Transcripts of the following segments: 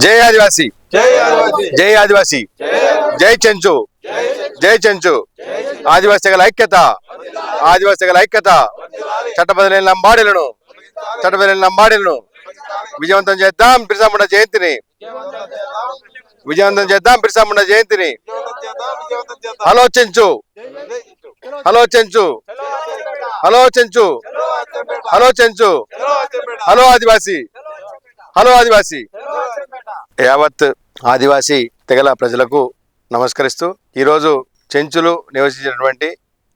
జై ఆదివాసి. జై ఆదివాసి. జై ఆదివాసి. జై చెంచు. జై చెంచు. ఆదివాసి తెగల ఐక్యత. ఆదివాసి తెగల ఐక్యత చట్టబదిలీన లంబాడీలను చట్టబదిలీన లంబాడీలను విజయవంతం చేద్దాం బిర్సాముండ జయంతిని. విజయవంతం చేద్దాం బిర్సాముండ జయంతిని. Hello Chenchu. Hello Chenchu. Hello Chenchu. Hello Chenchu. Hello ఆదివాసి. హలో ఆదివాసి. యావత్ ఆదివాసీ తెగల ప్రజలకు నమస్కరిస్తూ ఈరోజు చెంచులు నివసించినటువంటి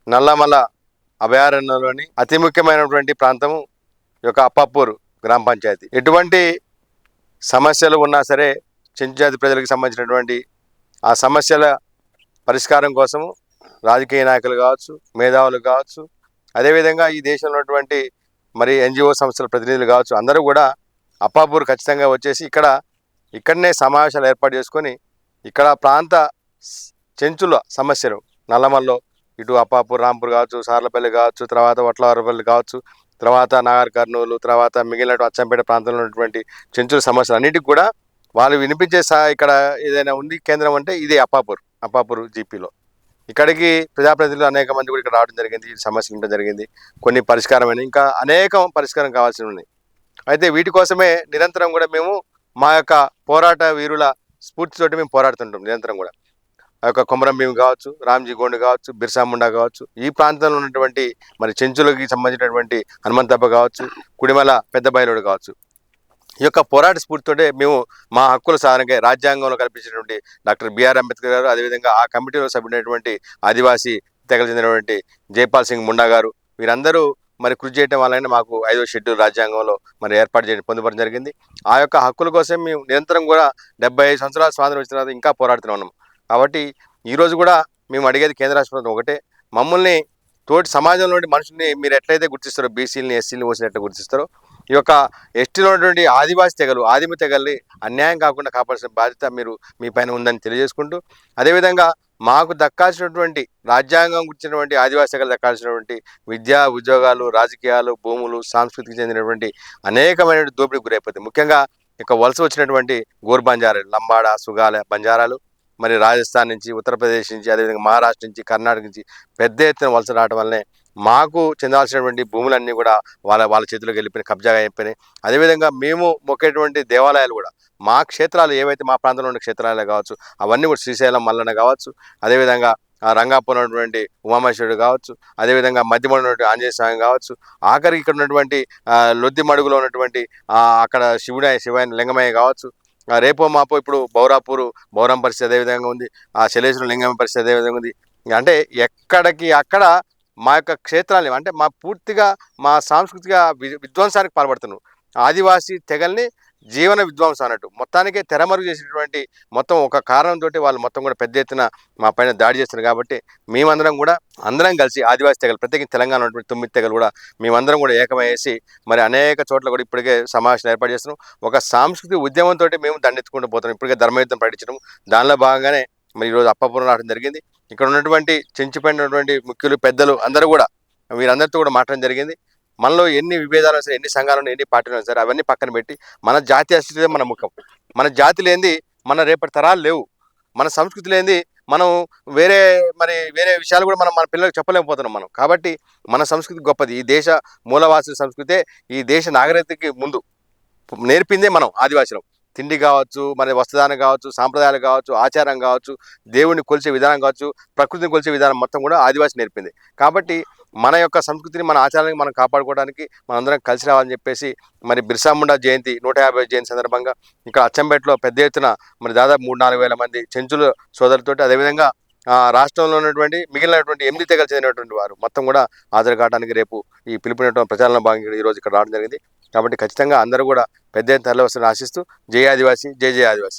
నల్లమల అభయారణ్యంలోని అతి ముఖ్యమైనటువంటి ప్రాంతము యొక్క అప్పాపూర్ గ్రామ పంచాయతీ. ఎటువంటి సమస్యలు ఉన్నా సరే చెంచు జాతి ప్రజలకు సంబంధించినటువంటి ఆ సమస్యల పరిష్కారం కోసము రాజకీయ నాయకులు కావచ్చు మేధావులు కావచ్చు అదేవిధంగా ఈ దేశంలో ఉన్నటువంటి మరి ఎన్జిఓ సంస్థల ప్రతినిధులు కావచ్చు అందరూ కూడా అప్పాపూర్ ఖచ్చితంగా వచ్చేసి ఇక్కడ ఇక్కడనే సమావేశాలు ఏర్పాటు చేసుకొని ఇక్కడ ప్రాంత చెంచుల సమస్యలు. నల్లమల్లో ఇటు అప్పాపూర్ రాంపూర్ కావచ్చు సార్లపల్లి కావచ్చు తర్వాత వట్లవారపల్లి కావచ్చు తర్వాత నాగర్ కర్నూలు తర్వాత మిగిలిన అచ్చంపేట ప్రాంతంలో ఉన్నటువంటి చెంచుల సమస్యలు అన్నిటికి కూడా వాళ్ళు వినిపించే సహా ఇక్కడ ఏదైనా ఉంది కేంద్రం అంటే ఇదే అప్పాపూర్ అప్పాపూర్ జీపీలో. ఇక్కడికి ప్రజాప్రతినిధులు అనేక మంది కూడా ఇక్కడ రావడం జరిగింది ఈ సమస్యలు ఉండడం జరిగింది. కొన్ని పరిష్కారమైన ఇంకా అనేకం పరిష్కారం కావాల్సి ఉన్నాయి. అయితే వీటి కోసమే నిరంతరం కూడా మేము మా యొక్క పోరాట వీరుల స్ఫూర్తితోటి మేము పోరాడుతుంటాం నిరంతరం కూడా. ఆ యొక్క కొమరం భీమ్ కావచ్చు రామ్జీ గోండ్ కావచ్చు బిర్సా ముండా కావచ్చు ఈ ప్రాంతంలో ఉన్నటువంటి మరి చెంచులకి సంబంధించినటువంటి హనుమంతప్ప కావచ్చు కుడిమల పెద్ద బయలుడు కావచ్చు. ఈ యొక్క పోరాట స్ఫూర్తితోటే మేము మా హక్కుల సాధనగా రాజ్యాంగంలో కల్పించినటువంటి డాక్టర్ బిఆర్ అంబేద్కర్ గారు అదేవిధంగా ఆ కమిటీలో సభ్యుడైనటువంటి ఆదివాసీ తెగలు చెందినటువంటి జైపాల్ సింగ్ ముండా గారు వీరందరూ మరి కృషి చేయడం వల్లనే మాకు ఐదో షెడ్యూల్ రాజ్యాంగంలో మరి ఏర్పాటు చేయడం పొందుపడం జరిగింది. ఆ యొక్క హక్కుల కోసం మేము నిరంతరం కూడా డెబ్బై ఐదు సంవత్సరాల స్వాతంత్రం వచ్చిన తర్వాత ఇంకా పోరాడుతూనే ఉన్నాం. కాబట్టి ఈరోజు కూడా మేము అడిగేది కేంద్ర రాష్ట్ర ఒకటే మమ్మల్ని తోటి సమాజంలోని మనుషుల్ని మీరు ఎట్లయితే గుర్తిస్తారో బీసీలని ఎస్సీలని ఓసీని ఎట్లా గుర్తిస్తారో ఈ యొక్క ఎస్టీలో ఉన్నటువంటి ఆదివాసీ తెగలు ఆదిమ తెగల్ని అన్యాయం కాకుండా కాపాడాల్సిన బాధ్యత మీరు మీ పైన ఉందని తెలియజేసుకుంటూ అదేవిధంగా మాకు దక్కాల్సినటువంటి రాజ్యాంగం గుర్చినటువంటి ఆదివాసీ తెగలు దక్కాల్సినటువంటి విద్యా ఉద్యోగాలు రాజకీయాలు భూములు సాంస్కృతికి చెందినటువంటి అనేకమైన దోపిడీకి గురైపోతాయి. ముఖ్యంగా ఇక వలస వచ్చినటువంటి గోర్ బంజారాలు లంబాడ సుగాల బంజారాలు మరి రాజస్థాన్ నుంచి ఉత్తరప్రదేశ్ నుంచి అదేవిధంగా మహారాష్ట్ర నుంచి కర్ణాటక నుంచి పెద్ద ఎత్తున వలస రావడం వల్లనే మాకు చెందాల్సినటువంటి భూములన్నీ కూడా వాళ్ళ వాళ్ళ చేతిలోకి వెళ్ళిపోయినాయి కబ్జాగా అయిపోయినాయి. అదేవిధంగా మేము మొక్కేటువంటి దేవాలయాలు కూడా మా క్షేత్రాలు ఏవైతే మా ప్రాంతంలో ఉన్న క్షేత్రాలే కావచ్చు అవన్నీ కూడా శ్రీశైలం మల్లన కావచ్చు అదేవిధంగా రంగాపురం ఉన్నటువంటి ఉమామేశ్వరుడు కావచ్చు అదేవిధంగా మధ్యమడ ఉన్నటువంటి ఆంజనేయ స్వామి కావచ్చు ఆఖరికి ఇక్కడ ఉన్నటువంటి లొద్ది మడుగులో ఉన్నటువంటి అక్కడ శివుడాయ శివాయన లింగమయ్య కావచ్చు రేపో మాపో ఇప్పుడు బౌరాపూరు బౌరం పరిస్థితి అదేవిధంగా ఉంది ఆ శలేశ్వరం లింగం పరిస్థితి అదేవిధంగా ఉంది. అంటే ఎక్కడికి అక్కడ మా యొక్క క్షేత్రాన్ని అంటే మా పూర్తిగా మా సాంస్కృతిక విధ్వంసానికి పాల్పడుతున్నాం ఆదివాసీ తెగల్ని జీవన విధ్వంసం అన్నట్టు. మొత్తానికే తెరమరుగు చేసినటువంటి మొత్తం ఒక కారణంతో వాళ్ళు మొత్తం కూడా పెద్ద ఎత్తున మా పైన దాడి చేస్తున్నారు కాబట్టి మేమందరం కూడా అందరం కలిసి ఆదివాసీ తెగలు ప్రత్యేకించి తెలంగాణ ఉన్నటువంటి తొమ్మిది తెగలు కూడా మేమందరం కూడా ఏకమయ్యేసి మరి అనేక చోట్ల కూడా ఇప్పటికే సమావేశం ఏర్పాటు చేస్తున్నాం. ఒక సాంస్కృతిక ఉద్యమంతో మేము దండెత్తుకుంటూ పోతున్నాం. ఇప్పటికే ధర్మయుద్ధం ప్రకటించడం. దానిలో భాగంగానే మరి ఈరోజు అప్పపురం రావడం జరిగింది. ఇక్కడ ఉన్నటువంటి చెంచిపోయినటువంటి ముఖ్యులు పెద్దలు అందరూ కూడా వీరందరితో కూడా మాట్లాడడం జరిగింది. మనలో ఎన్ని విభేదాలు సరే ఎన్ని సంఘాలు ఎన్ని పార్టీలు సరే అవన్నీ పక్కన పెట్టి మన జాతి అస్తిత్వమే మన ముఖం. మన జాతి లేనిది మన రేపటి తరాలు లేవు. మన సంస్కృతి లేనిది మనం వేరే మరి వేరే విషయాలు కూడా మనం మన పిల్లలకు చెప్పలేకపోతున్నాం మనం. కాబట్టి మన సంస్కృతి గొప్పది. ఈ దేశ మూలవాసుల సంస్కృతే ఈ దేశ నాగరికతకి ముందు నేర్పిందే మనం ఆదివాసులం. తిండి కావచ్చు మరి వస్త్రదానం కావచ్చు సాంప్రదాయాలు కావచ్చు ఆచారం కావచ్చు దేవుడిని కొలిచే విధానం కావచ్చు ప్రకృతిని కొలిచే విధానం మొత్తం కూడా ఆదివాసి నేర్పింది. కాబట్టి మన యొక్క సంస్కృతిని మన ఆచారాన్ని మనం కాపాడుకోవడానికి మనందరం కలిసి రావాలని చెప్పేసి మరి బిర్సా ముండా జయంతి నూట యాభై జయంతి సందర్భంగా ఇక్కడ అచ్చంపేటలో పెద్ద ఎత్తున మరి దాదాపు మూడు నాలుగు వేల మంది చెంచుల సోదరులతోటి అదేవిధంగా రాష్ట్రంలో ఉన్నటువంటి మిగిలినటువంటి ఎనిమిది తెగలు చెందినటువంటి వారు మొత్తం కూడా హాజరు కావడానికి రేపు ఈ పిలుపునటువంటి ప్రచారంలో భాగంగా ఈరోజు ఇక్కడ రావడం జరిగింది. కాబట్టి ఖచ్చితంగా అందరూ కూడా పెద్ద ఎత్తున తరలి వస్తారని ఆశిస్తూ జై ఆదివాసి జై జయ ఆదివాసి.